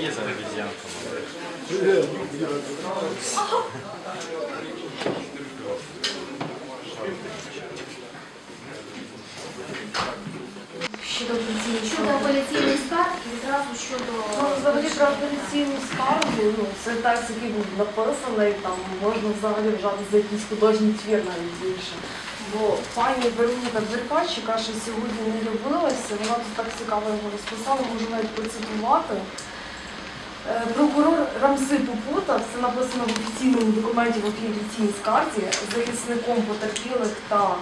Є зараз обезьянка. Щодо апеляційної Щодо апеляційних скарг і щодо Ну, взагалі про апеляційну скаргу, ну, це текст, який був написаний, там можна взагалі вважати за якийсь художній твір навіть більше. Бо пані Вероніка Дверкач, яка ще сьогодні не любилася, вона тут так цікаво його розписала, можу навіть процитувати. Е, Прокурор Рамси Попута, це написано в офіційному документі в апеляційній скарзі, захисником потерпілих та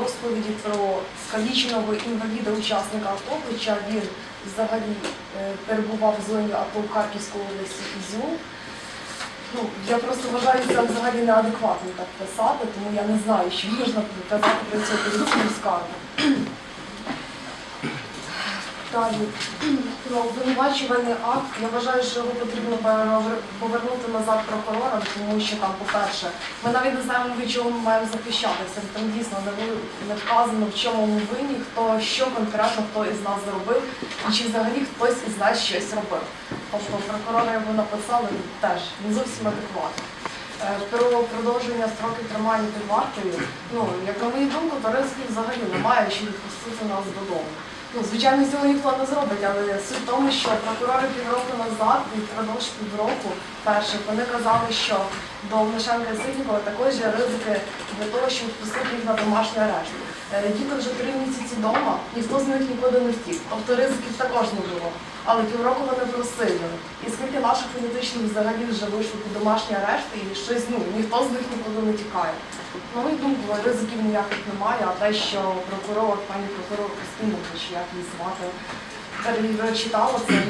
розповіді про скаліченого інваліда учасника АТО, хоча він взагалі е, перебував в зоні АТО в Харківської області Ізюм. Ну, я просто вважаю це взагалі неадекватно так писати, тому я не знаю, що можна казати про цю апеляційну скаргу. Далі, про обвинувачувальний акт, я вважаю, що його потрібно повернути назад прокурорам, тому що там, по-перше, ми навіть не знаємо, від чого ми маємо захищатися. Там дійсно не вказано, в чому ми винні, хто що конкретно хто із нас зробив, і чи взагалі хтось із нас щось робив. Тобто прокурори його написали теж не зовсім адекватно. Е, Про продовження строків тримання під вартою, ну, як на мою думку, ризиків взагалі немає, що відпустити нас додому. Ну, звичайно, цього ніхто не зробить, але суть в тому, що прокурори півроку назад і впродовж півроку перше вони казали, що до Внишенка і Ситнікова також є ризики для того, щоб відпустити їх на домашній арешт. Е, Діти вже три місяці вдома, ніхто з них нікуди не втік. Тобто ризиків також не було. Але півроку вони просили. І скільки наших політичних взагалі вже вийшло під домашній арешт і щось, ну, ніхто з них нікуди не тікає. На мою думку, ризиків ніяких немає, а те, що прокурор, пані прокурор Костинович, як її звати, перечитала це,